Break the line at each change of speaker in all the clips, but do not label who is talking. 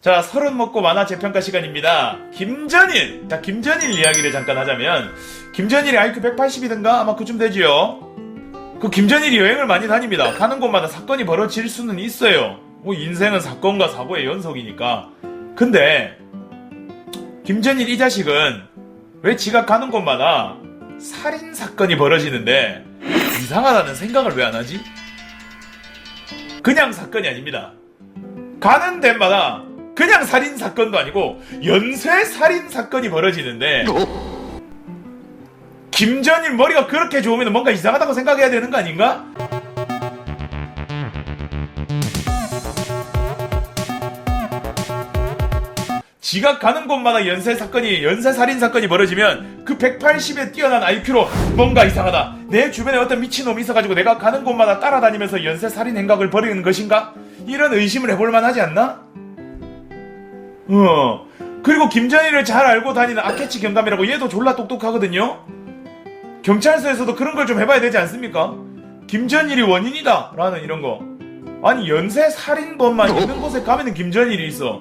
자, 서른 먹고 만화 재평가 시간입니다. 김전일! 자, 김전일 이야기를 잠깐 하자면, 김전일이 IQ 180이든가 아마 그쯤 되지요. 그 김전일이 여행을 많이 다닙니다. 가는 곳마다 사건이 벌어질 수는 있어요. 뭐 인생은 사건과 사고의 연속이니까. 근데, 김전일 이 자식은 왜 지가 가는 곳마다 살인 사건이 벌어지는데 이상하다는 생각을 왜 안 하지? 그냥 사건이 아닙니다. 가는 데마다 그냥 살인 사건도 아니고 연쇄 살인 사건이 벌어지는데 김전일 머리가 그렇게 좋으면 뭔가 이상하다고 생각해야 되는 거 아닌가? 지가 가는 곳마다 연쇄 사건이 연쇄 살인 사건이 벌어지면 그 180에 뛰어난 IQ로 뭔가 이상하다. 내 주변에 어떤 미친놈이 있어가지고 내가 가는 곳마다 따라다니면서 연쇄 살인 행각을 벌이는 것인가? 이런 의심을 해볼 만하지 않나? 어. 그리고 김전일을 잘 알고 다니는 아케치 경감이라고 얘도 졸라 똑똑하거든요. 경찰서에서도 그런 걸 좀 해봐야 되지 않습니까? 김전일이 원인이다 라는 이런 거. 아니 연쇄 살인범만 있는 곳에 가면은 김전일이 있어.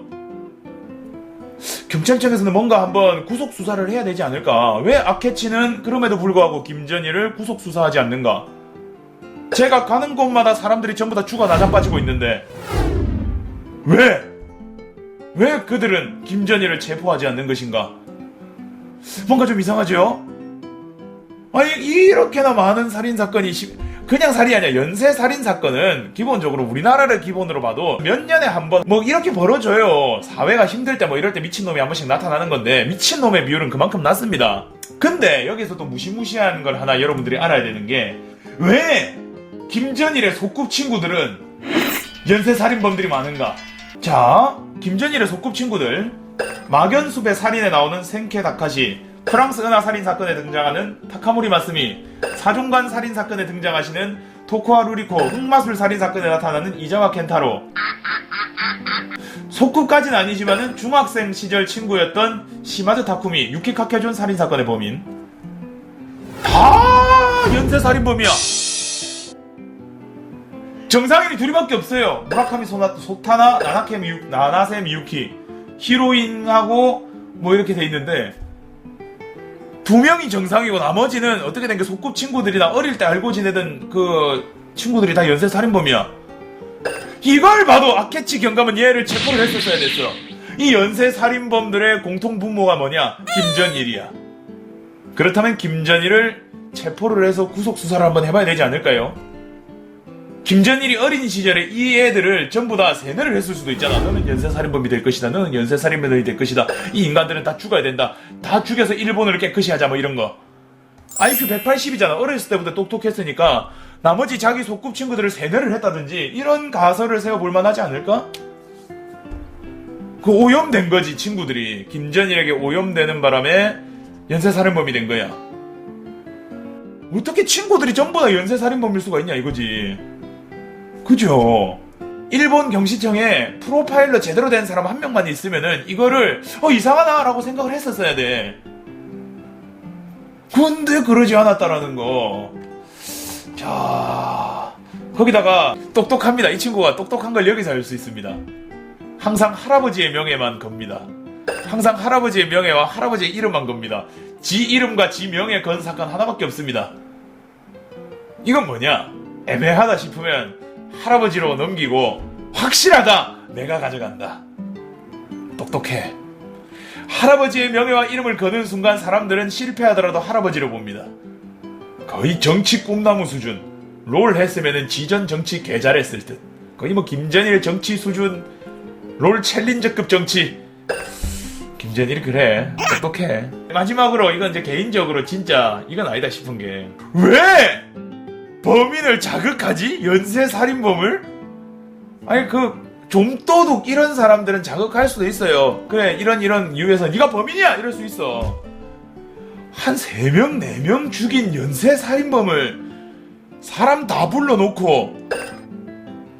경찰청에서는 뭔가 한번 구속 수사를 해야 되지 않을까? 왜 아케치는 그럼에도 불구하고 김전일을 구속 수사하지 않는가? 제가 가는 곳마다 사람들이 전부 다 죽어 나자빠지고 있는데 왜? 왜 그들은 김전일을 체포하지 않는 것인가? 뭔가 좀 이상하죠? 아니 이렇게나 많은 살인 사건이 시- 그냥 살인이 아니야 연쇄 살인 사건은 기본적으로 우리나라를 기본으로 봐도 몇 년에 한 번 뭐 이렇게 벌어져요 사회가 힘들 때 뭐 이럴 때 미친놈이 한 번씩 나타나는 건데 미친놈의 비율은 그만큼 낮습니다 근데 여기서 또 무시무시한 걸 하나 여러분들이 알아야 되는 게 왜 김전일의 소꿉 친구들은 연쇄 살인범들이 많은가 자 김전일의 소꿉친구들. 막연숲의 살인에 나오는 생케 다카시. 프랑스 은하 살인 사건에 등장하는 타카모리 마스미. 사종관 살인 사건에 등장하시는 토코아 루리코 흑마술 살인 사건에 나타나는 이자와 켄타로. 소꿉까지는 아니지만은 중학생 시절 친구였던 시마즈 타쿠미 유키 카케존 살인 사건의 범인. 다 연쇄 살인범이야 정상인이 둘이밖에 없어요. 무라카미 소나, 소타나, 나나케 미유, 나나세 미유키. 히로인하고 뭐 이렇게 돼 있는데 두 명이 정상이고 나머지는 어떻게 된 게 소꿉 친구들이나 어릴 때 알고 지내던 그 친구들이 다 연쇄 살인범이야. 이걸 봐도 아케치 경감은 얘를 체포를 했었어야 됐어. 이 연쇄 살인범들의 공통 분모가 뭐냐? 김전일이야. 그렇다면 김전일을 체포를 해서 구속 수사를 한번 해봐야 되지 않을까요? 김전일이 어린 시절에 이 애들을 전부 다 세뇌를 했을 수도 있잖아. 너는 연쇄살인범이 될 것이다. 너는 연쇄살인범이 될 것이다. 이 인간들은 다 죽어야 된다. 다 죽여서 일본을 깨끗이 하자. 뭐 이런 거. IQ 180이잖아. 어렸을 때부터 똑똑했으니까 나머지 자기 소꿉 친구들을 세뇌를 했다든지 이런 가설을 세워볼 만하지 않을까? 그 오염된 거지 친구들이. 김전일에게 오염되는 바람에 연쇄살인범이 된 거야. 어떻게 친구들이 전부 다 연쇄살인범일 수가 있냐 이거지. 그죠? 일본 경시청에 프로파일러 제대로 된 사람 한 명만 있으면은 이거를 어 이상하다라고 생각을 했었어야 돼. 근데 그러지 않았다라는 거. 자, 거기다가 똑똑합니다. 이 친구가 똑똑한 걸 여기서 알 수 있습니다. 항상 할아버지의 명예만 겁니다. 항상 할아버지의 명예와 할아버지의 이름만 겁니다. 지 이름과 지 명예 건 사건 하나밖에 없습니다. 이건 뭐냐? 애매하다 싶으면 할아버지로 넘기고 확실하다. 내가 가져간다. 똑똑해. 할아버지의 명예와 이름을 거는 순간 사람들은 실패하더라도 할아버지로 봅니다. 거의 정치 꿈나무 수준. 롤 했으면은 지전 정치 개 잘했을 듯. 거의 뭐 김전일 정치 수준 롤 챌린저급 정치. 김전일이 그래. 똑똑해. 마지막으로 이건 이제 개인적으로 진짜 이건 아니다 싶은 게. 왜? 범인을 자극하지? 연쇄 살인범을? 아니 그 좀도둑 이런 사람들은 자극할 수도 있어요. 그래 이런 이런 이유에서 네가 범인이야 이럴 수 있어. 한세명네명 죽인 연쇄 살인범을 사람 다 불러놓고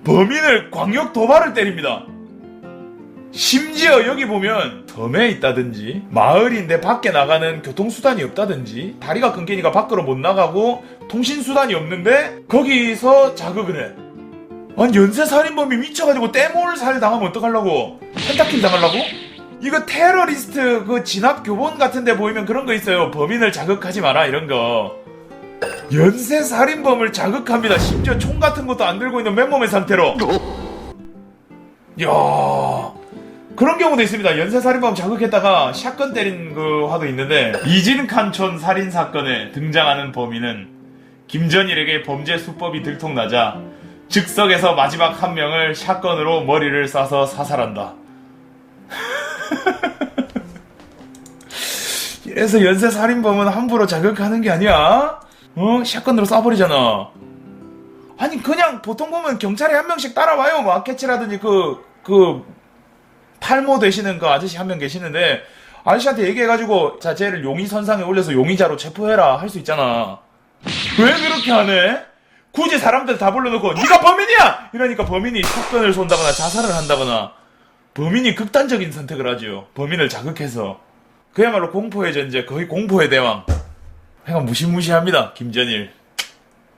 범인을 광역 도발을 때립니다. 심지어 여기 보면 덤에 있다든지 마을인데 밖에 나가는 교통수단이 없다든지 다리가 끊기니까 밖으로 못 나가고 통신수단이 없는데 거기서 자극을 해 아니 연쇄살인범이 미쳐가지고 떼몰살 당하면 어떡하려고? 펜타킬 당하려고? 이거 테러리스트 그 진압 교본 같은 데 보이면 그런 거 있어요. 범인을 자극하지 마라 이런 거. 연쇄살인범을 자극합니다. 심지어 총 같은 것도 안 들고 있는 맨몸의 상태로. 야 그런 경우도 있습니다. 연쇄살인범 자극했다가 샷건 때린 그 화도 있는데 이진칸촌 살인 사건에 등장하는 범인은 김전일에게 범죄 수법이 들통나자 즉석에서 마지막 한 명을 샷건으로 머리를 쏴서 사살한다. 이래서 연쇄살인범은 함부로 자극하는 게 아니야. 어? 샷건으로 쏴버리잖아. 아니 그냥 보통 보면 경찰이 한 명씩 따라와요. 뭐 아케치라든지 그, 그 탈모 되시는 그 아저씨 한 명 계시는데 아저씨한테 얘기해가지고 자 쟤를 용의 선상에 올려서 용의자로 체포해라 할 수 있잖아. 왜 그렇게 하네? 굳이 사람들 다 불러놓고 네가 범인이야! 이러니까 범인이 샷건을 쏜다거나 자살을 한다거나 범인이 극단적인 선택을 하죠. 범인을 자극해서 그야말로 공포의 전제 거의 공포의 대왕. 그냥 무시무시합니다 김전일.